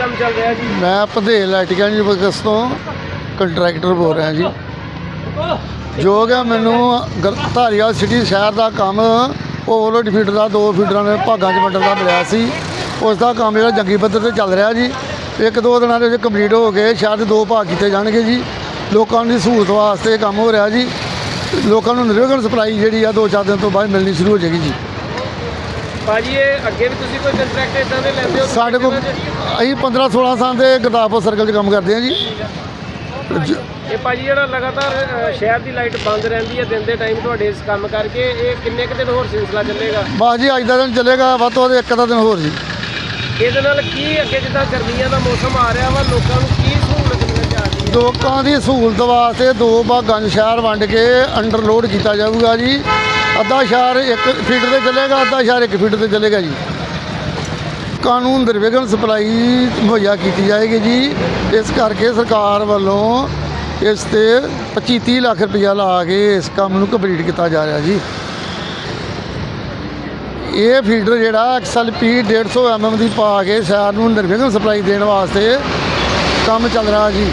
ਕੰਮ ਚੱਲ ਰਿਹਾ ਜੀ? ਮੈਂ ਪਧੇਲ ਲਾਈਟਿਕਾਂ ਜੀ ਬਕਸ ਤੋਂ ਕੰਟਰੈਕਟਰ ਬੋਲ ਰਿਹਾ ਜੀ। ਜੋ ਕਿ ਮੈਨੂੰ ਗਰ- ਧਾਰੀਵਾਲ ਸਿਟੀ ਸ਼ਹਿਰ ਦਾ ਕੰਮ ਓਵਰਲੋਡ ਫੀਡਰ ਦਾ, ਦੋ ਫੀਡਰਾਂ ਦੇ ਭਾਗਾਂ 'ਚ ਵੰਡਣ ਦਾ ਮਿਲਿਆ ਸੀ। ਉਸ ਦਾ ਕੰਮ ਜਿਹੜਾ ਜੰਗੀ ਪੱਧਰ ਤੇ ਚੱਲ ਰਿਹਾ ਜੀ। ਇੱਕ ਦੋ ਦਿਨਾਂ ਦੇ ਵਿੱਚ ਕੰਪਲੀਟ ਹੋ ਕੇ ਸ਼ਹਿਰ ਦੇ ਦੋ ਭਾਗ ਕੀਤੇ ਜਾਣਗੇ ਜੀ। ਲੋਕਾਂ ਦੀ ਸਹੂਲਤ ਵਾਸਤੇ ਇਹ ਕੰਮ ਹੋ ਰਿਹਾ ਜੀ। ਲੋਕਾਂ ਨੂੰ ਨਿਰਵਿਘਨ ਸਪਲਾਈ ਜਿਹੜੀ ਆ ਦੋ ਚਾਰ ਦਿਨ ਤੋਂ ਬਾਅਦ ਮਿਲਣੀ ਸ਼ੁਰੂ ਹੋ ਜਾਏਗੀ ਜੀ। ਭਾਜੀ ਇਹ ਅੱਗੇ ਵੀ ਤੁਸੀਂ ਕੋਈ ਕੰਟਰੈਕਟ ਇਦਾਂ ਦੇ ਲੈਂਦੇ ਹੋ ਸਾਡੇ ਕੋਲ ਅਸੀਂ 15 16 ਸਾਲ ਦੇ ਗੁਰਦਾਸਪੁਰ ਸਰਕਲ 'ਚ ਕੰਮ ਕਰਦੇ ਹਾਂ ਜੀ। ਜ- ਇਹ ਭਾਜੀ ਜਿਹੜਾ ਲਗਾਤਾਰ ਅ, ਸ਼ਹਿਰ ਦੀ ਲਾਈਟ ਬੰਦ ਰਹਿੰਦੀ ਹੈ ਦਿਨ ਦੇ ਟਾਈਮ ਤੁਹਾਡੇ ਇਸ ਕੰਮ ਕਰਕੇ ਇਹ ਕਿੰਨੇ ਕੁ ਦਿਨ ਹੋਰ ਸਿਲਸਿਲਾ ਚੱਲੇਗਾ? ਬਸ ਜੀ ਅੱਜ ਦਾ ਦਿਨ ਚੱਲੇਗਾ ਵੱਧ ਤੋਂ ਵੱਧ ਇੱਕ ਅੱਧਾ ਦਿਨ ਹੋਰ ਜੀ। ਇਹਦੇ ਨਾਲ ਕੀ ਅੱਗੇ ਜਿੱਦਾਂ ਗਰਮੀਆਂ ਦਾ ਮੌਸਮ ਆ ਰਿਹਾ ਵਾ ਲੋਕਾਂ ਨੂੰ ਕੀ ਸਹੂਲਤ ਮਿਲਣ ਜਾ ਰਹੀ ਹੈ? ਲੋਕਾਂ ਦੀ ਸਹੂਲਤ ਵਾਸਤੇ ਦੋ ਭਾਗਾਂ 'ਚ ਸ਼ਹਿਰ ਵੰਡ ਕੇ ਅੰਡਰਲੋਡ ਕੀਤਾ ਜਾਊਗਾ ਜੀ। ਅੱਧਾ ਸ਼ਹਿਰ ਇੱਕ ਫੀਟ ਤੇ ਚੱਲੇਗਾ, ਅੱਧਾ ਸ਼ਹਿਰ ਇੱਕ ਫੀਟ ਤੇ ਚੱਲੇਗਾ ਜੀ। ਕਾਨੂੰਨ ਨਿਰਵਿਘਨ ਸਪਲਾਈ ਮੁਹੱਈਆ ਕੀਤੀ ਜਾਏਗੀ ਜੀ। ਇਸ ਕਰਕੇ ਸਰਕਾਰ ਵੱਲੋਂ ਇਸ ਤੇ 25 30 ਲੱਖ ਰੁਪਇਆ ਲਾ ਕੇ ਇਸ ਕੰਮ ਨੂੰ ਕੰਪਲੀਟ ਕੀਤਾ ਜਾ ਰਿਹਾ ਜੀ। ਇਹ ਫੀਡਰ ਜਿਹੜਾ XLP 150 mm ਦੀ ਪਾ ਕੇ ਸ਼ਹਿਰ ਨੂੰ ਨਿਰਵਿਘਨ ਸਪਲਾਈ ਦੇਣ ਵਾਸਤੇ ਕੰਮ ਚੱਲ ਰਿਹਾ ਜੀ।